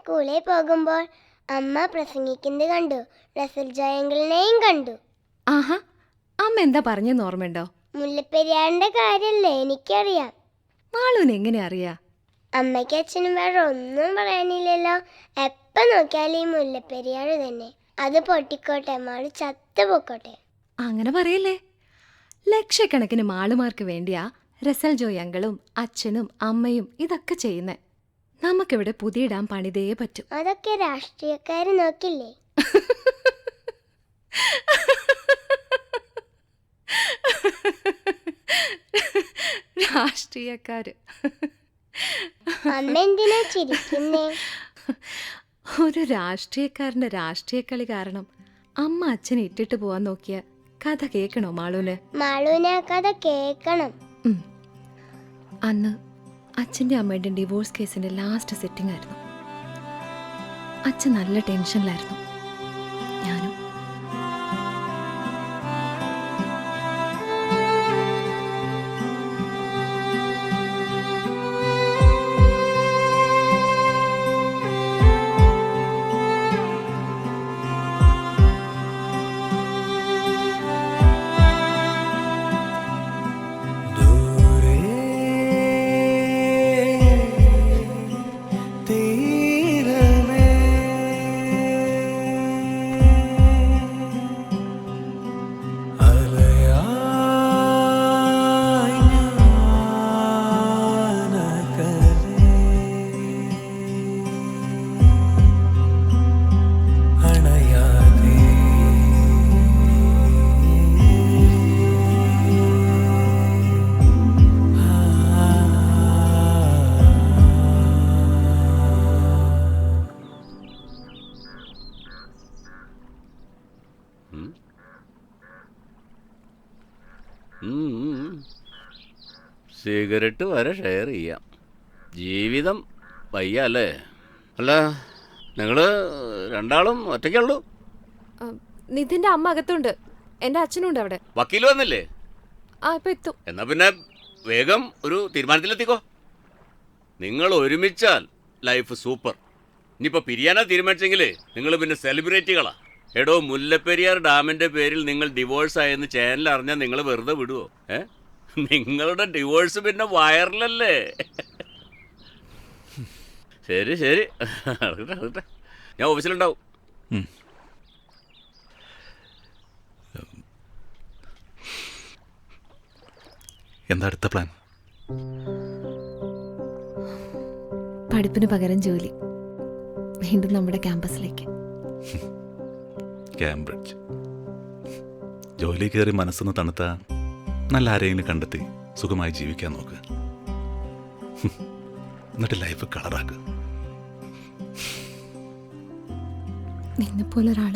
സ്കൂളിൽ പോകുമ്പോൾ അമ്മ പ്രസംഗിക്കുന്നത് കണ്ടു. റസൽ ജയങ്കിളിനെയും കണ്ടു. ആഹാ അമ്മ എന്താ പറഞ്ഞു ഓർമ്മയുണ്ടോ? മുല്ലപ്പെരിയാറിന്റെ കാര്യല്ലേ എനിക്കറിയാം. മാളൂന് എങ്ങനെ അറിയാ? അമ്മയ്ക്ക് അച്ഛനും വേറെ ഒന്നും പറയാനില്ലല്ലോ. എപ്പ നോക്കിയാലും ഈ മുല്ലപ്പെരിയാർ തന്നെ അത് പൊട്ടിക്കോട്ടെ മാൾ ചത്തുപൊക്കോട്ടെ. അങ്ങനെ പറയല്ലേ? ലക്ഷക്കണക്കിന് മാളുമാർക്ക് വേണ്ടിയാ റസൽ ജോയ് അങ്കളും അച്ഛനും അമ്മയും ഇതൊക്കെ ചെയ്യുന്നേ. നമുക്കിവിടെ പുതിയ ഡാം പണിതേ പറ്റും. അതൊക്കെ രാഷ്ട്രീയക്കാര് നോക്കില്ലേ? രാഷ്ട്രീയക്കാര്. ഒരു രാഷ്ട്രീയക്കാരന്റെ രാഷ്ട്രീയ കളി കാരണം അമ്മ അച്ഛനെ ഇട്ടിട്ട് പോവാൻ നോക്കിയ കഥ കേക്കണോ മാളൂന്? മാളൂനെ കഥ കേക്കണം അന്ന് അച്ഛന്റെ അമ്മയുടെ ഡിവോഴ്സ് കേസിന്റെ ലാസ്റ്റ് സെറ്റിംഗ് ആയിരുന്നു. അച്ഛൻ നല്ല ടെൻഷനിലായിരുന്നു സിഗരറ്റ് വരെ ഷെയർ ചെയ്യാം. ജീവിതം വയ്യ അല്ലേ? അല്ല നിങ്ങൾ രണ്ടാളും ഒറ്റയ്ക്കുള്ളൂ? നിധിന്റെ അമ്മ അകത്തുണ്ട്. എന്റെ അച്ഛനുണ്ട് അവിടെ. വക്കീൽ വന്നില്ലേ? ആ ഇപ്പൊ എത്തും. എന്നാ പിന്നെ വേഗം ഒരു തീരുമാനത്തിലെത്തിക്കോ. നിങ്ങൾ ഒരുമിച്ചാൽ ലൈഫ് സൂപ്പർ ഇനിയിപ്പോൾ പിരിയാനാ തീരുമാനിച്ചെങ്കിൽ നിങ്ങൾ പിന്നെ സെലിബ്രിറ്റികളാ എടോ മുല്ലപ്പെരിയാർ ഡാമിന്റെ പേരിൽ നിങ്ങൾ ഡിവോഴ്സ് ആയെന്ന് ചാനൽ അറിഞ്ഞാൽ നിങ്ങൾ വെറുതെ വിടുവോ? ഏ? നിങ്ങളുടെ ഡിവോഴ്സ് പിന്നെ വയറിലല്ലേ ശരി ശരി. ഞാൻ ഓഫീസിലുണ്ടാവും എന്താ അടുത്ത പ്ലാൻ പഠിപ്പിന് പകരം ജോലി. വീണ്ടും നമ്മുടെ ക്യാമ്പസിലേക്ക്. കാംബ്രിഡ്ജ് ജോലി കയറി മനസ്സൊന്ന് തണുത്ത. നല്ല ആരെങ്കിലും കണ്ടെത്തി സുഖമായി ജീവിക്കാൻ നോക്ക്. എന്നിട്ട് ലൈഫ് കളറാക്ക് നിന്നെപ്പോലെ ഒരാൾ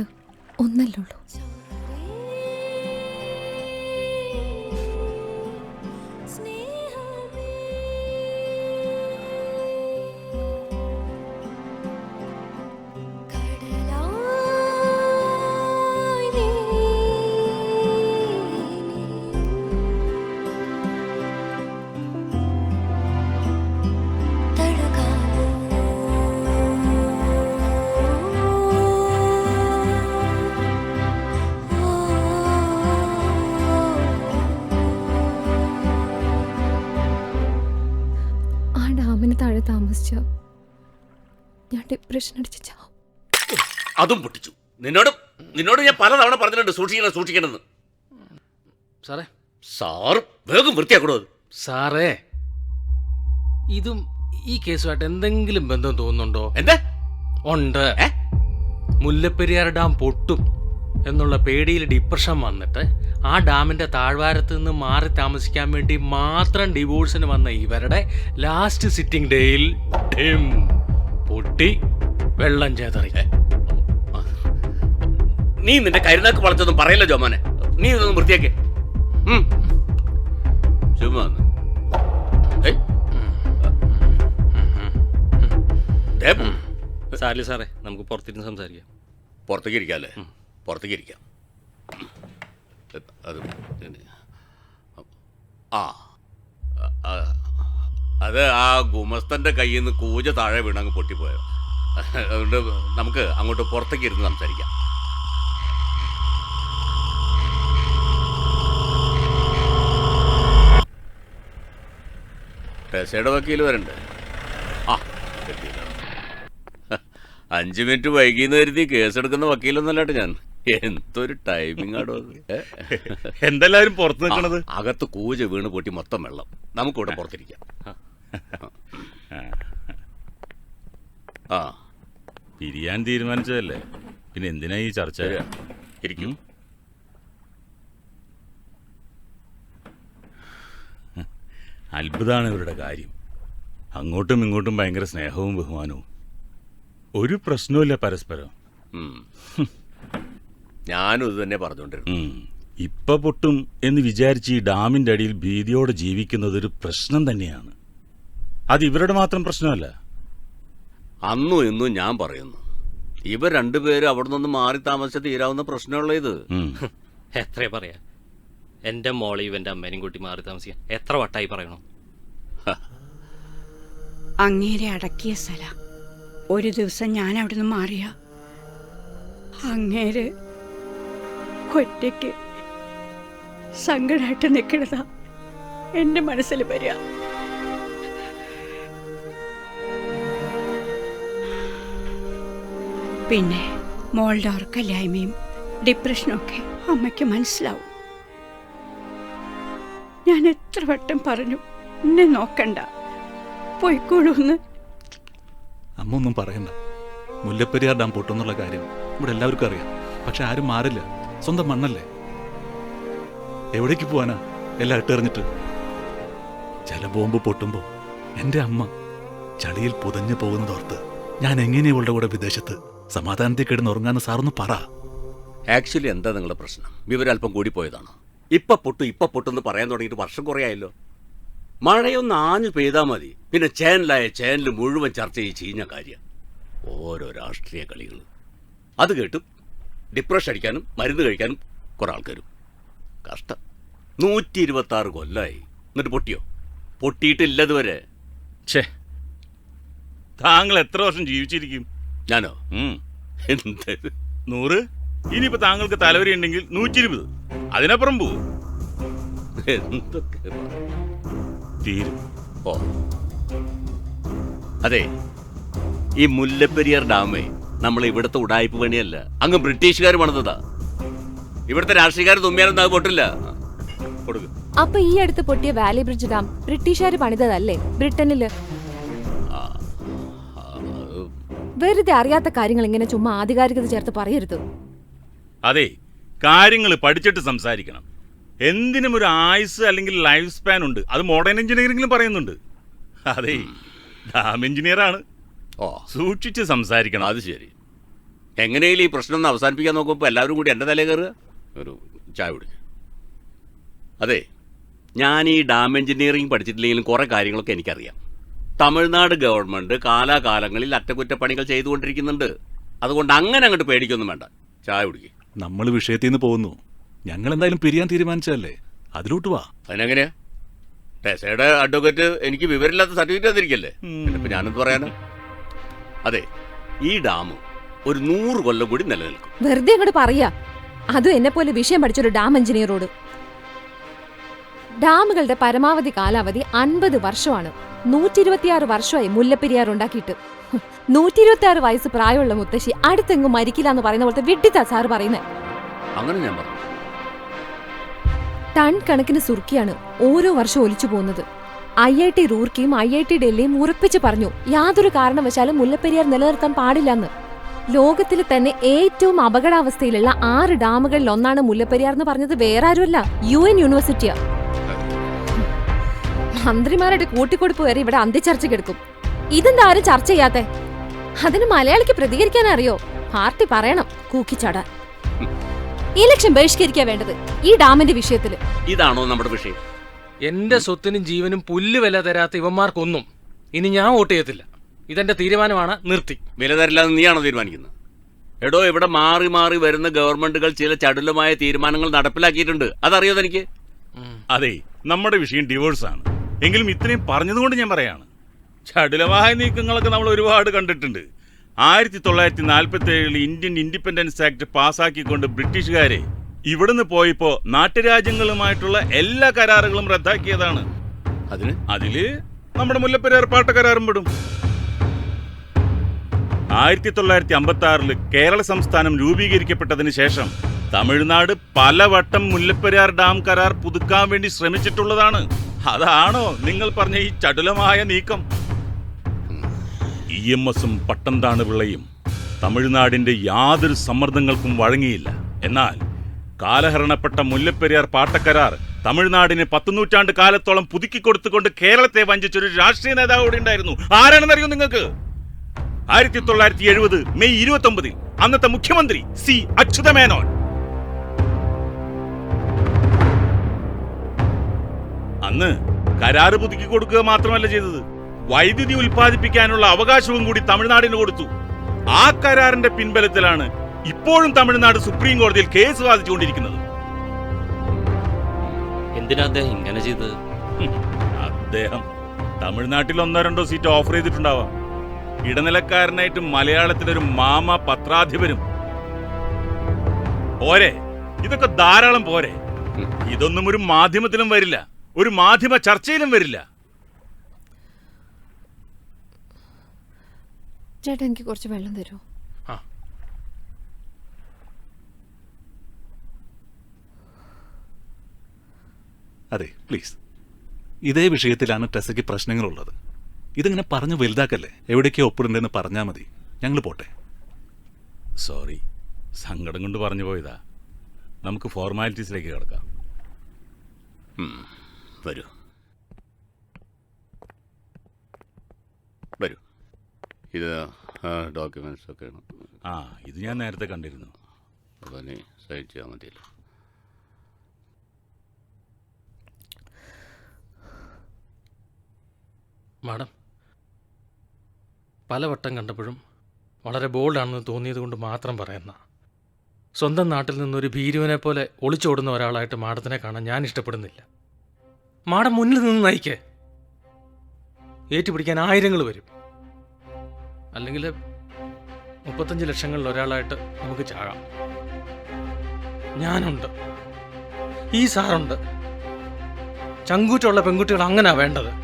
ഡാമിന് താഴെ താമസിച്ച. ഞാൻ ഡിപ്രഷൻ അടിച്ച് ചാവും അതും പൊട്ടിച്ചു. നിന്നോട് നിന്നോട് ഞാൻ പലതവണ പറഞ്ഞിട്ടുണ്ട് സൂക്ഷിക്കണം സൂക്ഷിക്കണമെന്ന്. സാറേ. സാറ് വേഗം വൃത്തിയാക്കണോ സാറേ ഇതും ഈ കേസുമായിട്ട് എന്തെങ്കിലും ബന്ധം തോന്നുന്നുണ്ടോ? എന്താ? ഉണ്ട്? മുല്ലപ്പെരിയാർ ഡാം പൊട്ടും. എന്നുള്ള പേടിയിൽ ഡിപ്രഷൻ വന്നിട്ട് ആ ഡാമിന്റെ താഴ്വാരത്ത് നിന്ന് മാറി താമസിക്കാൻ വേണ്ടി മാത്രം ഡിവോഴ്സിന് വന്ന ഇവരുടെ ലാസ്റ്റ് സിറ്റിംഗ് ഡേയിൽ ഡിം പൊട്ടി വെള്ളം ചേതറി നീ നിന്റെ കരുനാക്ക് വളച്ചൊന്നും പറയല്ലോ ജോമാനെ നീ ഇതൊന്നും വൃത്തിയാക്കേ. ചുമ്മാ സാറേ നമുക്ക് പുറത്തിരുന്ന് സംസാരിക്കാം പുറത്തേക്ക് ഇരിക്കാല്ലേ പുറത്തേക്ക് ഇരിക്കാം അത്. ആ അത് ആ ഗുമസ്തന്റെ കയ്യിൽ നിന്ന് കൂജ താഴെ വീണങ്ങ് പൊട്ടിപ്പോയോ അതുകൊണ്ട് നമുക്ക് അങ്ങോട്ട് പുറത്തേക്ക് ഇരുന്ന് സംസാരിക്കാം ടെസയുടെ വക്കീൽ വരണ്ടേ ആ. അഞ്ച് മിനിറ്റ് വൈകിന്ന് കരുതി കേസെടുക്കുന്ന വക്കീലൊന്നല്ലാട്ട് ഞാൻ എന്തൊരു ടൈമിംഗ് ആടോ? എന്തെല്ലാരും പുറത്ത് നിൽക്കണത് അകത്ത് കൂജ വീണ് പൊട്ടി മൊത്തം വെള്ളം. നമുക്കിവിടെ പുറത്തിരിക്കാം. ആ. പിരിയാൻ തീരുമാനിച്ചതല്ലേ? പിന്നെ എന്തിനാ ഈ ചർച്ച? ഇരിക്കും. അത്ഭുതമാണ് ഇവരുടെ കാര്യം. അങ്ങോട്ടും ഇങ്ങോട്ടും ഭയങ്കര സ്നേഹവും ബഹുമാനവും. ഒരു പ്രശ്നവുമില്ല പരസ്പരം. ഞാനും ഇത് തന്നെ പറഞ്ഞുകൊണ്ടിരുന്നു. ഇപ്പൊ പൊട്ടും എന്ന് വിചാരിച്ച് ഈ ഡാമിന്റെ അടിയിൽ ഭീതിയോടെ ജീവിക്കുന്നത് ഒരു പ്രശ്നം തന്നെയാണ്. അത് ഇവരുടെ മാത്രം പ്രശ്നമല്ല. അന്നും ഇന്നും ഞാൻ പറയുന്നു. ഇവർ രണ്ടുപേരും അവിടെ നിന്ന് മാറി താമസിച്ച് തീരാവുന്ന പ്രശ്നമുള്ള ഇത്. എത്ര എത്രയാ പറയാ? എന്റെ മോളെ ഇവന്റെ അമ്മേനും കൂട്ടി മാറി താമസിക്കാൻ എത്ര വട്ടായി പറയണം? അങ്ങേരെ അടക്കിയ സ്ഥല. ഒരു ദിവസം ഞാൻ അവിടുന്ന് മാറിയ. അങ്ങേര് ഒറ്റയ്ക്ക്. സങ്കടമായിട്ട് നിൽക്കണതാ എന്റെ മനസ്സിൽ വരിക. പിന്നെ മോളുടെ ഉറക്കല്ലായ്മയും ഡിപ്രഷനും ഒക്കെ അമ്മയ്ക്ക് മനസ്സിലാവും. ഞാൻ എത്ര വട്ടം പറഞ്ഞു എന്നെ നോക്കണ്ട. പോയിക്കോളൂന്ന് അമ്മ ഒന്നും പറയണ്ട. മുല്ലപ്പെരിയാർ ഡാം പൊട്ടുന്നുള്ള കാര്യം ഇവിടെ എല്ലാവർക്കും അറിയാം. പക്ഷെ ആരും മാറില്ല. സ്വന്തം മണ്ണല്ലേ? എവിടേക്ക് പോവാനാ? എല്ലാം ഇട്ടെറിഞ്ഞിട്ട് ജലബോംബ് പൊട്ടുമ്പോൾ എന്റെ അമ്മ ചളിയിൽ പുതഞ്ഞു പോകുന്നതോർത്ത് ഞാൻ എങ്ങനെ ഇവളുടെ കൂടെ വിദേശത്ത് സമാധാനത്തിൽ കിടന്ന് ഉറങ്ങാന്ന് സാറൊന്ന് പറ. ആക്ച്വലി എന്താ നിങ്ങളുടെ പ്രശ്നം? വിവരം അല്പം ഇപ്പൊ പൊട്ടു ഇപ്പൊ പൊട്ടെന്ന് പറയാൻ തുടങ്ങിയിട്ട് വർഷം കുറേ ആയല്ലോ മഴയൊന്ന് ആഞ്ഞു പെയ്താൽ മതി. പിന്നെ ചേനലായ ചേനൽ മുഴുവൻ ചർച്ച ചെയ്ത് ചീഞ്ഞ കാര്യം. ഓരോ രാഷ്ട്രീയ കളികൾ അത് കേട്ടും. ഡിപ്രഷൻ അടിക്കാനും മരുന്ന് കഴിക്കാനും കുറെ ആൾക്കാരും. കഷ്ടം. നൂറ്റി ഇരുപത്തി ആറ് കൊല്ലായി. എന്നിട്ട് പൊട്ടിയോ? പൊട്ടിയിട്ടില്ല ഇതുവരെ ഛേ. താങ്കൾ എത്ര വർഷം ജീവിച്ചിരിക്കും? ഞാനോ? ഉം. എന്തത് നൂറ്? ഇനിയിപ്പോ താങ്കൾക്ക് തലവരി ഉണ്ടെങ്കിൽ നൂറ്റി ഇരുപത് അതിനപ്പുറം പോവും. എന്തൊക്കെ തീരും. ഓ. അതെ. ഈ മുല്ലപ്പെരിയാർ ഡാമേ നമ്മൾ ഇവിടുത്തെ ഉടായ്പ പണിയല്ല. അങ്ങ് ബ്രിട്ടീഷുകാർ പണിതതാ. ഇവിടുത്തെ രാഷ്ട്രീയക്കാർ തുമ്മിയാലും അത് പൊട്ടില്ല. കൊടുക്ക്. അപ്പൊ ഈ അടുത്ത് പൊട്ടിയ വാലി ബ്രിഡ്ജ് ഡാം ബ്രിട്ടീഷുകാർ പണിതതല്ലേ? ബ്രിട്ടനിൽ. വെറുതെ അറിയാത്ത കാര്യങ്ങൾ ഇങ്ങനെ ചുമ്മാ ആധികാരികത ചേർത്ത് പറയരുത്. അതെ കാര്യങ്ങൾ പഠിച്ചിട്ട് സംസാരിക്കണം. എന്തിനും ഒരു ആയുസ് അല്ലെങ്കിൽ ലൈഫ് സ്പാൻ ഉണ്ട്. അത് മോഡേൺ എഞ്ചിനീയറിംഗിലും പറയുന്നുണ്ട്. അതെ ഡാം എഞ്ചിനീയർ ആണ് ഓ. സൂക്ഷിച്ച് സംസാരിക്കണം. അത് ശരി. എങ്ങനെയും ഈ പ്രശ്നം ഒന്ന് അവസാനിപ്പിക്കാൻ നോക്കുമ്പോൾ എല്ലാവരും കൂടി എന്റെ തലയിൽ കയറുക. ഒരു ചായ കുടിക്കുക അതെ ഞാൻ ഈ ഡാം എഞ്ചിനീയറിംഗ് പഠിച്ചിട്ടില്ലെങ്കിലും കുറേ കാര്യങ്ങളൊക്കെ എനിക്കറിയാം. തമിഴ്നാട് ഗവൺമെന്റ് കാലാകാലങ്ങളിൽ അറ്റകുറ്റപ്പണികൾ ചെയ്തുകൊണ്ടിരിക്കുന്നുണ്ട്. അതുകൊണ്ട് അങ്ങനെ അങ്ങോട്ട് പേടിക്കൊന്നും വേണ്ട. ചായ കുടിക്കുക നമ്മൾ വിഷയത്തിൽ നിന്ന് പോകുന്നു. ഞങ്ങൾ എന്തായാലും പിരിയാൻ തീരുമാനിച്ചതല്ലേ? അതിലോട്ട് വാ. അതിനെങ്ങനെയാ? ടെസയുടെ അഡ്വക്കേറ്റ് എനിക്ക് വിവരമില്ലാത്ത സർട്ടിഫിക്കറ്റ് തന്നിരിക്കല്ലേ. ഇപ്പൊ ഞാനെന്ത് പറയാനാ? അതെ ഈ ഡാം ഒരു നൂറ് കൊല്ലം കൂടി നിലനിൽക്കും. വെറുതെ അങ്ങോട്ട് പറയാ. അതും എന്നെ പോലെ വിഷയം പഠിച്ചൊരു ഡാം എഞ്ചിനീയറോട്. ഡാമുകളുടെ പരമാവധി കാലാവധി അൻപത് വർഷമാണ്. നൂറ്റി ഇരുപത്തിയാറ് വർഷമായി മുല്ലപ്പെരിയാർ ഉണ്ടാക്കിയിട്ട്. നൂറ്റി ഇരുപത്തി ആറ് വയസ്സ് പ്രായമുള്ള മുത്തശ്ശി അടുത്തെങ്ങും മരിക്കില്ല എന്ന് പറയുന്ന പോലത്തെ വിട്ടിത്താ സാർ പറയുന്നത് അങ്ങനെ ഞാൻ പറഞ്ഞു. ടൺ കണക്കിന് സുർക്കിയാണ് ഓരോ വർഷം ഒലിച്ചു പോകുന്നത്. ഐ ഐ ടി റൂർക്കിയും ഐ ഐ ടി ഡൽഹിയും ഉറപ്പിച്ച് പറഞ്ഞു യാതൊരു കാരണവശാലും മുല്ലപ്പെരിയാർ നിലനിർത്താൻ പാടില്ലെന്ന്. ലോകത്തിൽ തന്നെ ഏറ്റവും അപകടാവസ്ഥയിലുള്ള ആറ് ഡാമുകളിൽ ഒന്നാണ് മുല്ലപ്പെരിയാർ എന്ന് പറഞ്ഞത് വേറെ ആരുമല്ല യു എൻ യൂണിവേഴ്സിറ്റിയാ. മന്ത്രിമാരുടെ കൂട്ടിക്കൊടുപ്പ് വരെ ഇവിടെ അന്ത്യചർച്ച എടുക്കും ഇതെന്താ ആരും ചർച്ച ചെയ്യാത്തെ? അതിന് മലയാളിക്ക് പ്രതികരിക്കാൻ അറിയോ? പാർട്ടി പറയണം കൂക്കിച്ചാടാൻ. ഇലക്ഷൻ ബഹിഷ്കരിക്കാ വേണ്ടത് ഈ ഡാമിന്റെ വിഷയത്തിൽ. ഇതാണോ നമ്മുടെ വിഷയം? എന്റെ സ്വത്തിനും ജീവനും പുല്ല് വില തരാത്ത ഇവന്മാർക്കൊന്നും ഇനി ഞാൻ വോട്ട് ചെയ്യത്തില്ല. ഇതെന്റെ തീരുമാനമാണ് നിർത്തി. വില തരില്ലാന്ന് നീയാണോ തീരുമാനിക്കുന്നത്? എടോ ഇവിടെ മാറി മാറി വരുന്ന ഗവൺമെന്റുകൾ ചില ചടുലമായ തീരുമാനങ്ങൾ നടപ്പിലാക്കിയിട്ടുണ്ട്. അതറിയോ തനിക്ക്? അതെ നമ്മുടെ വിഷയം ഡിവോഴ്സ് ആണ്. എങ്കിലും ഇത്രയും പറഞ്ഞതുകൊണ്ട് ഞാൻ പറയാണ്. ചടുലമായ നീക്കങ്ങളൊക്കെ നമ്മൾ ഒരുപാട് കണ്ടിട്ടുണ്ട്. ആയിരത്തി തൊള്ളായിരത്തി നാൽപ്പത്തി ഏഴിൽ ഇന്ത്യൻ ഇൻഡിപെൻഡൻസ് ആക്ട് പാസ്സാക്കിക്കൊണ്ട് ബ്രിട്ടീഷുകാരെ ഇവിടുന്ന് പോയപ്പോ നാട്ടുരാജ്യങ്ങളുമായിട്ടുള്ള എല്ലാ കരാറുകളും റദ്ദാക്കിയതാണ്. അതിന്? അതിൽ നമ്മുടെ മുല്ലപ്പെരിയാർ പാട്ട കരാറും പെടും. ആയിരത്തി തൊള്ളായിരത്തി അമ്പത്തി ആറിൽ കേരള സംസ്ഥാനം രൂപീകരിക്കപ്പെട്ടതിന് ശേഷം തമിഴ്നാട് പലവട്ടം മുല്ലപ്പെരിയാർ ഡാം കരാർ പുതുക്കാൻ വേണ്ടി ശ്രമിച്ചിട്ടുള്ളതാണ്. അതാണോ നിങ്ങൾ പറഞ്ഞ ഈ ചടുലമായ നീക്കം? ഇ എം എസും പിള്ളയും തമിഴ്നാടിന്റെ യാതൊരു സമ്മർദ്ദങ്ങൾക്കും വഴങ്ങിയില്ല. എന്നാൽ കാലഹരണപ്പെട്ട മുല്ലപ്പെരിയാർ പാട്ടക്കരാർ തമിഴ്നാടിന് പത്തു നൂറ്റാണ്ട് കാലത്തോളം പുതുക്കി കൊടുത്തുകൊണ്ട് കേരളത്തെ വഞ്ചിച്ചൊരു രാഷ്ട്രീയ നേതാവ് ഇവിടെ ഉണ്ടായിരുന്നു. ആരാണെന്നറിയോ നിങ്ങൾക്ക്? ആയിരത്തി തൊള്ളായിരത്തി എഴുപത് മെയ് ഇരുപത്തി ഒമ്പതിൽ അന്നത്തെ മുഖ്യമന്ത്രി സി അച്യുത മേനോൻ. അന്ന് കരാറ് പുതുക്കി കൊടുക്കുക മാത്രമല്ല ചെയ്തത്. വൈദ്യുതി ഉൽപ്പാദിപ്പിക്കാനുള്ള അവകാശവും കൂടി തമിഴ്നാടിന് കൊടുത്തു. ആ കരാറിന്റെ പിൻബലത്തിലാണ് ഇപ്പോഴും തമിഴ്നാട് സുപ്രീം കോടതിയിൽ കേസ് വാദിച്ചുകൊണ്ടിരിക്കുന്നത്. എന്തിനാ അദ്ദേഹം ഇങ്ങനെ ചെയ്തത്? അദ്ദേഹം തമിഴ്നാട്ടിൽ ഒന്നോ രണ്ടോ സീറ്റ് ഓഫർ ചെയ്തിട്ടുണ്ടാവാം. ഇടനിലക്കാരനായിട്ട് മലയാളത്തിലൊരു മാമ പത്രാധിപരും. പോരെ ഇതൊക്കെ ധാരാളം പോരെ. ഇതൊന്നും ഒരു മാധ്യമത്തിലും വരില്ല ഒരു മാധ്യമ ചർച്ചയിലും വരില്ല. ചേട്ടാ എനിക്ക് കുറച്ച് വെള്ളം തരുമോ? അതെ പ്ലീസ് ഇതേ വിഷയത്തിലാണ് ടെസയ്ക്ക് പ്രശ്നങ്ങളുള്ളത്. ഇതിങ്ങനെ പറഞ്ഞു വലുതാക്കല്ലേ? എവിടേക്കോ ഒപ്പിടണ്ടെന്ന് പറഞ്ഞാൽ മതി. ഞങ്ങൾ പോട്ടെ. സോറി സങ്കടം കൊണ്ട് പറഞ്ഞു പോയതാ. നമുക്ക് ഫോർമാലിറ്റീസിലേക്ക് കിടക്കാം. വരൂ. വരൂ. ഇത് ഡോക്യുമെന്റ്സ് ഒക്കെയാണ്. ആ ഇത് ഞാൻ നേരത്തെ കണ്ടിരുന്നു. അപ്പോൾ നീ സൈൻ ചെയ്യാൻ മതിയല്ലോ. മാഡം പലവട്ടം കണ്ടപ്പോഴും വളരെ ബോൾഡാണെന്ന് തോന്നിയത് കൊണ്ട് മാത്രം പറയുന്ന സ്വന്തം നാട്ടിൽ നിന്നൊരു ഭീരുവിനെ പോലെ ഒളിച്ചോടുന്ന ഒരാളായിട്ട് മാഡത്തിനെ കാണാൻ ഞാൻ ഇഷ്ടപ്പെടുന്നില്ല. മാഡം മുന്നിൽ നിന്ന് നയിക്കേ. ഏറ്റുപിടിക്കാൻ ആയിരങ്ങൾ വരും. അല്ലെങ്കിൽ മുപ്പത്തഞ്ച് ലക്ഷങ്ങളിൽ ഒരാളായിട്ട് നമുക്ക് ചാകാം. ഞാനുണ്ട്. ഈ സാറുണ്ട്. ചങ്കൂറ്റുള്ള പെൺകുട്ടികൾ അങ്ങനാ വേണ്ടത്.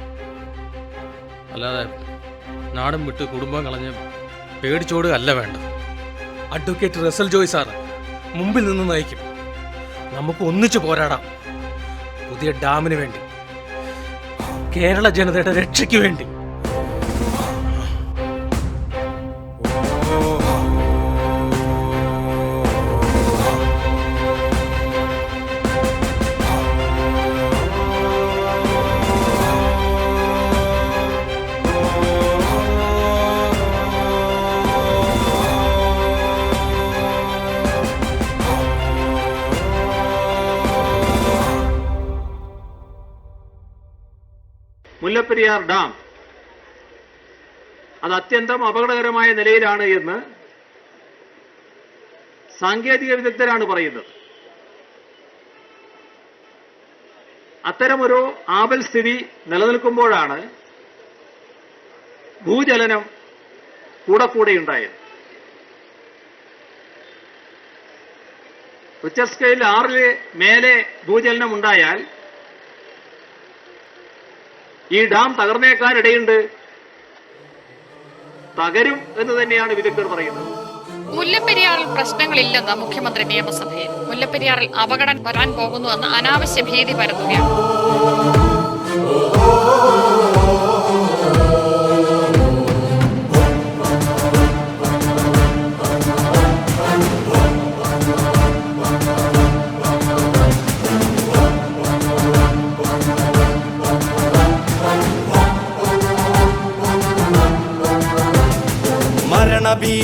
അല്ലാതെ നാടും വിട്ട് കുടുംബം കളഞ്ഞ് പേടിച്ചോടുക അല്ല വേണ്ടത് അഡ്വക്കേറ്റ് റസൽ ജോയ് സാർ മുമ്പിൽ നിന്ന് നയിക്കും. നമുക്ക് ഒന്നിച്ചു പോരാടാം. പുതിയ ഡാമിന് വേണ്ടി കേരള ജനതയുടെ രക്ഷയ്ക്ക് വേണ്ടി. മുല്ലപ്പെരിയാർ ഡാം. അത് അത്യന്തം അപകടകരമായ നിലയിലാണ് എന്ന് സാങ്കേതിക വിദഗ്ധരാണ് പറയുന്നത്. അത്തരമൊരു ആപൽ സ്ഥിതി നിലനിൽക്കുമ്പോഴാണ് ഭൂചലനം കൂടെ കൂടെ ഉണ്ടായത്. റിച്ചർ സ്കെയിൽ ആറിൽ മേലെ ഭൂചലനം ഉണ്ടായാൽ ഈ ഡാം തകർന്നേക്കാനിടയുണ്ട്. തകരും എന്ന് തന്നെയാണ് വിദഗ്ധർ പറയുന്നത്. മുല്ലപ്പെരിയാറിൽ പ്രശ്നങ്ങളില്ലെന്ന് മുഖ്യമന്ത്രി നിയമസഭയിൽ. മുല്ലപ്പെരിയാറിൽ അപകടം വരാൻ പോകുന്നുവെന്ന് അനാവശ്യ ഭീതി പരത്തുകയാണ്.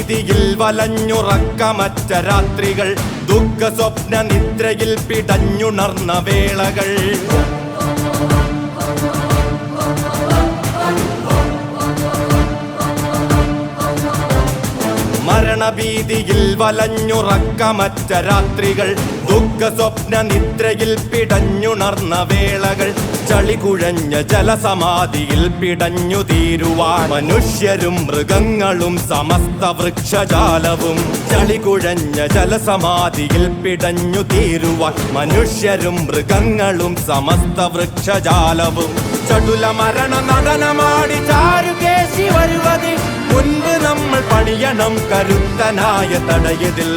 മരണഭീതിയിൽ വലഞ്ഞുറക്കമറ്റ രാത്രികൾ ദുഃഖ സ്വപ്ന നിദ്രയിൽ പിടഞ്ഞുണർന്ന വേളകൾ. മരണഭീതിയിൽ വലഞ്ഞുറക്കമറ്റ രാത്രികൾ ദുഃഖ ദുഃഖ സ്വപ്ന നിദ്രയിൽ പിടഞ്ഞുണർന്ന വേളകൾ ചളികുഴഞ്ഞ ജലസമാധിയിൽ പിടഞ്ഞു തീരുവാൻ മനുഷ്യരും മൃഗങ്ങളും സമസ്ത വൃക്ഷജാലവും ചളികുഴഞ്ഞ ജലസമാധിയിൽ പിടഞ്ഞു തീരുവാൻ മനുഷ്യരും മൃഗങ്ങളും സമസ്ത വൃക്ഷജാലവും. ചടുല മരണ നടനമാടി ചാരുകേശി വരുവതി മുൻപ് നമ്മൾ പണിയണം കരുത്തനായ തടയതിൽ.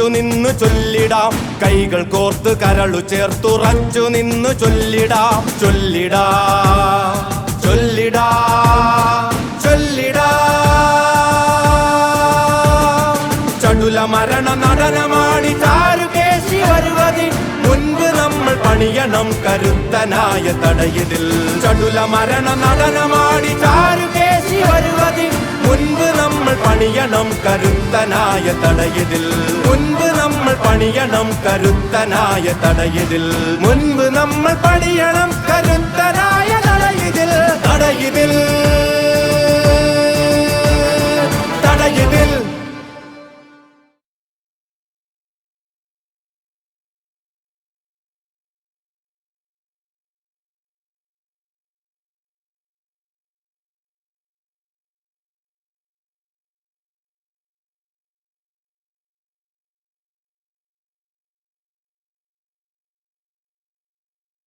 ചേർത്തുറച്ചു നിന്ന് ചൊല്ലിടാം. കൈകൾ കോർത്ത് കരളു ചേർത്തുറച്ചു നിന്ന് ചൊല്ലിടാം. ചൊല്ലിടാ ചൊല്ലിടാ ചൊല്ലിടാ. ചടുല മരണ നടനമാണി ചാരുകേശി വരുവതി. മുൻപ് നമ്മൾ പണിയണം കരുത്തനായ തടയതിൽ ചടുല മരണ നടനമാണി ചാരുകേശി വരുവതി. മുൻപ് നമ്മൾ പണിയണം കരുത്തനായ തടയതിൽ മുൻപ് നമ്മൾ പണിയണം കരുത്തനായ തടയതിൽ മുൻപ് നമ്മൾ പണിയണം കരുത്തനായ തടയതിൽ തടയതിൽ തടയതിൽ